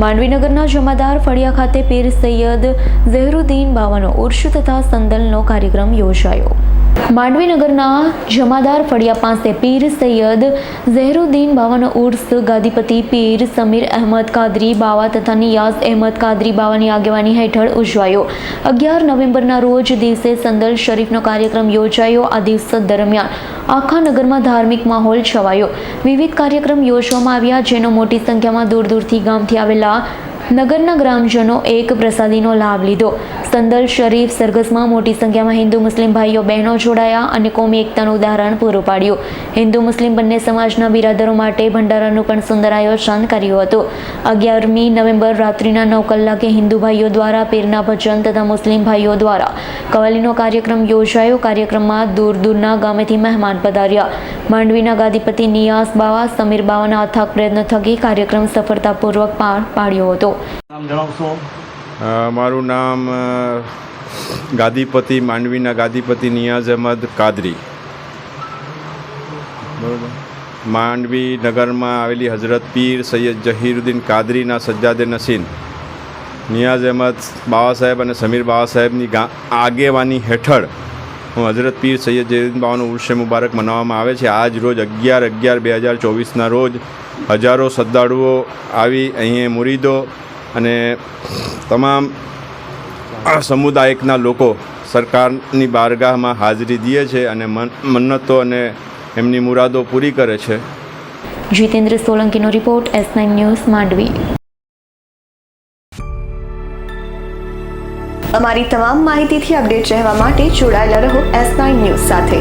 માંડવીનગરના જમાદાર ફળિયા ખાતે પીર સૈયદ ઝહેરુદ્દીન બાવાનો ઉર્ષ તથા સંદલનો કાર્યક્રમ યોજાયો. માંડવીનગરના જમાદાર ફળિયા પાસે પીર સૈયદ ઝહેરુદ્દીન બાવાનો ઉર્સ, ગાદીપતિ પીર સમીર અહેમદ કાદરી, બાવા તથા નિયાઝ અહેમદ કાદરી બાવાની આગેવાની હેઠળ ઉજવાયો. અગિયાર નવેમ્બરના રોજ દિવસે સંદલ શરીફનો કાર્યક્રમ યોજાયો આ દિવસ દરમિયાન. આખા નગરમાં ધાર્મિક માહોલ છવાયો. વિવિધ કાર્યક્રમ યોજવામાં આવ્યા, જેનો મોટી સંખ્યામાં દૂર દૂરથી ગામથી આવેલા નગરના ગ્રામજનો એક પ્રસાદીનો લાભ લીધો. સંદલ શરીફ સરઘસમાં મોટી સંખ્યામાં હિન્દુ મુસ્લિમ ભાઈઓ બહેનો જોડાયા અને કોમી એકતાનું ઉદાહરણ પૂરું પાડ્યું. હિન્દુ મુસ્લિમ બંને સમાજના બિરાદરો માટે ભંડારાનું પણ સુંદર આયોજન કર્યું હતું. અગિયારમી નવેમ્બર રાત્રિના નવ કલાકે હિન્દુ ભાઈઓ દ્વારા પીરના ભજન તથા મુસ્લિમ ભાઈઓ દ્વારા કવાલીનો કાર્યક્રમ યોજાયો. કાર્યક્રમમાં દૂર દૂરના ગામેથી મહેમાન પધાર્યા. માંડવીના ગાદીપતિ નિયાસ બાવા, સમીર બાવાના અથાગ પ્રયત્ન થકી કાર્યક્રમ સફળતાપૂર્વક પાર પાડ્યો હતો. નામ જણાવશો? મારું નામ ગાદીપતિ, માંડવીના ગાદીપતિ નિયાઝ અહેમદ કાદરી. બરોબર. માંડવી નગરમાં આવેલી હઝરત પીર સૈયદ જહીરુદ્દીન કાદરીના સજ્જાદે નસીન. નિયાઝ અહેમદ બાવા સાહેબ અને સમીર બાવા સાહેબની આગેવાની હેઠળ હું હઝરત પીર સૈયદ જયદીન બાવાનો ઉર્ષે મુબારક મનાવવામાં આવે છે. આજ રોજ અગિયાર અગિયાર બે હજાર ચોવીસના રોજ હજારો શ્રદ્ધાળુઓ આવી અહીં મુરીદો અને તમામ આ સમુદાયકના લોકો સરકારની બારગાહમાં હાજરી દે છે અને મન મન્નતો અને એમની મુરાદો પૂરી કરે છે. Jitendra સોલંકીનો report S nine news Mandvi. અમારી તમામ માહિતીથી અપડેટ રહેવા માટે જોડાયેલા રહો એસ નાઇન ન્યૂઝ સાથે.